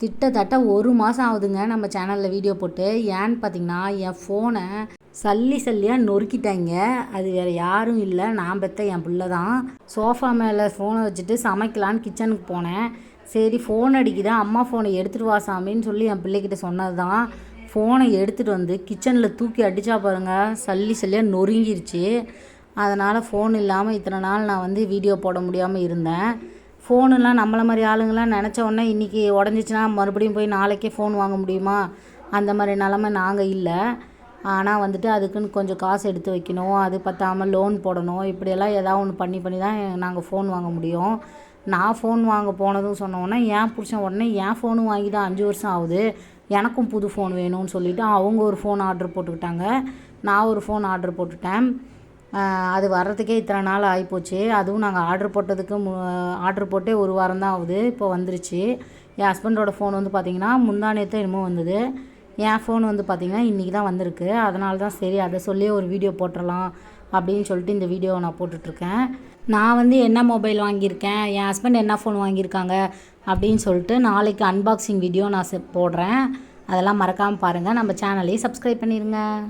கிட்டத்தட்ட ஒரு மாதம் ஆகுதுங்க நம்ம சேனலில் வீடியோ போட்டு. ஏன்னு பார்த்தீங்கன்னா என் ஃபோனை சல்லி சல்லியாக நொறுக்கிட்டாங்க. அது வேறு யாரும் இல்லை. நான் பெற்ற என் பிள்ளை தான் சோஃபா மேலே ஃபோனை வச்சுட்டு சமைக்கலான்னு கிச்சனுக்கு போனேன். சரி ஃபோன் அடிக்குது? அம்மா ஃபோனை எடுத்துகிட்டு வா சாமின்னு சொல்லி என் பிள்ளைகிட்ட சொன்னது தான் ஃபோனை எடுத்துகிட்டு வந்து கிச்சனில் தூக்கி அடித்தா பாருங்கள் சல்லி சல்லியாக நொறுங்கிருச்சு. அதனால் ஃபோன் இல்லாமல் இத்தனை நாள் நான் வந்து வீடியோ போட முடியாமல் இருந்தேன். ஃபோனுலாம் நம்மளை மாதிரி ஆளுங்களாம் நினச்ச உடனே இன்றைக்கி உடஞ்சிச்சின்னா மறுபடியும் போய் நாளைக்கே ஃபோன் வாங்க முடியுமா? அந்த மாதிரி நிலமை நாங்கள் இல்லை. ஆனால் வந்துட்டு அதுக்குன்னு கொஞ்சம் காசு எடுத்து வைக்கணும். அது பற்றாமல் லோன் போடணும். இப்படியெல்லாம் ஏதாவது ஒன்று பண்ணி பண்ணி தான் நாங்கள் ஃபோன் வாங்க முடியும். நான் ஃபோன் வாங்க போனதும் சொன்னோன்னே ஏன் பிடிச்ச உடனே என் ஃபோனும் வாங்கி தான் அஞ்சு வருஷம் ஆகுது. எனக்கும் புது ஃபோன் வேணும்னு சொல்லிவிட்டு அவங்க ஒரு ஃபோன் ஆர்டர் போட்டுக்கிட்டாங்க. நான் ஒரு ஃபோன் ஆர்டர் போட்டுட்டேன். அது வர்றதுக்கே இத்தனை நாள் ஆகிப்போச்சு அதுவும் நாங்கள் ஆர்டர் போட்டதுக்கு மு ஆர்டர் போட்டே ஒரு வாரம் தான் ஆகுது. இப்போ வந்துருச்சு. என் ஹஸ்பண்டோட ஃபோன் வந்து பார்த்திங்கன்னா முந்தானேத்தான் என்னமோ வந்தது. என் ஃபோன் வந்து பார்த்திங்கன்னா இன்றைக்கி தான் வந்திருக்கு. அதனால தான் சரி அதை சொல்லி ஒரு வீடியோ போட்டுடலாம் அப்படின்னு சொல்லிட்டு இந்த வீடியோவை நான் போட்டுட்ருக்கேன். நான் வந்து என்ன மொபைல் வாங்கியிருக்கேன்? என் ஹஸ்பண்ட் என்ன ஃபோன் வாங்கியிருக்காங்க? அப்படின்னு சொல்லிட்டு நாளைக்கு அன்பாக்சிங் வீடியோ நான் செ- போடுறேன். அதெல்லாம் மறக்காமல் பாருங்கள் நம்ம சேனலையும் சப்ஸ்கிரைப் பண்ணிடுங்க